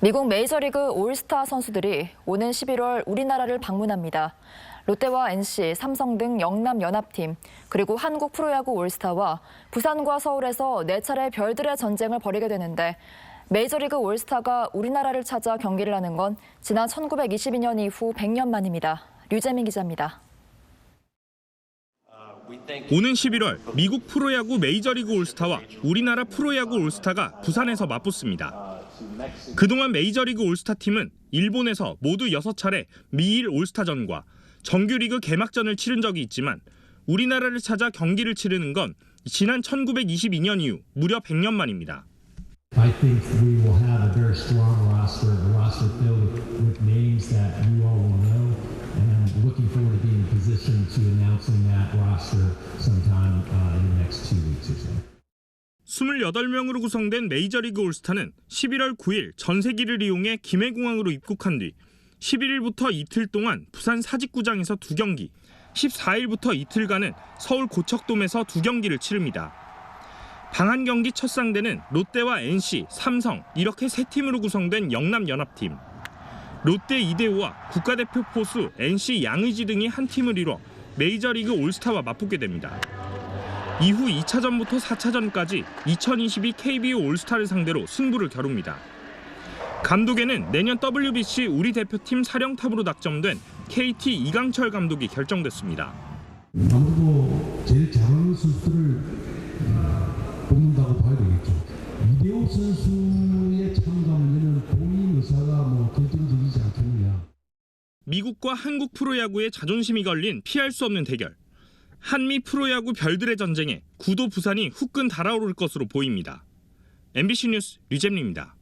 미국 메이저리그 올스타 선수들이 오는 11월 우리나라를 방문합니다. 롯데와 NC, 삼성 등 영남 연합팀, 그리고 한국 프로야구 올스타와 부산과 서울에서 네 차례 별들의 전쟁을 벌이게 되는데 메이저리그 올스타가 우리나라를 찾아 경기를 하는 건 지난 1922년 이후 100년 만입니다. 류재민 기자입니다. 오는 11월 미국 프로야구 메이저리그 올스타와 우리나라 프로야구 올스타가 부산에서 맞붙습니다. 그동안 메이저리그 올스타 팀은 일본에서 모두 6차례 미일 올스타전과 정규리그 개막전을 치른 적이 있지만 우리나라를 찾아 경기를 치르는 건 지난 1922년 이후 무려 100년 만입니다. I think we will have a very strong roster, a roster filled with names that you all will know, and I'm looking forward to being in position to announcing that roster sometime uh, in the next two weeks or so. 28명으로 구성된 메이저리그 올스타는 11월 9일 전세기를 이용해 김해공항으로 입국한 뒤 11일부터 이틀 동안 부산 사직구장에서 두 경기, 14일부터 이틀간은 서울 고척돔에서 두 경기를 치릅니다. 방한 경기 첫 상대는 롯데와 NC, 삼성 이렇게 세 팀으로 구성된 영남 연합팀. 롯데 이대호와 국가대표 포수 NC 양의지 등이 한 팀을 이뤄 메이저리그 올스타와 맞붙게 됩니다. 이후 2차전부터 4차전까지 2022 KBO 올스타를 상대로 승부를 겨룹니다. 감독에는 내년 WBC 우리 대표팀 사령탑으로 낙점된 KT 이강철 감독이 결정됐습니다. 아무래도 제일 잘하는 선수들을 어, 뽑는다고 봐야 되겠죠. 이대호 선수의 참가 문제는 본인 의사가 뭐 결정적이지 않겠느냐. 미국과 한국 프로야구의 자존심이 걸린 피할 수 없는 대결. 한미 프로야구 별들의 전쟁에 구도 부산이 후끈 달아오를 것으로 보입니다. MBC 뉴스 류잼리입니다.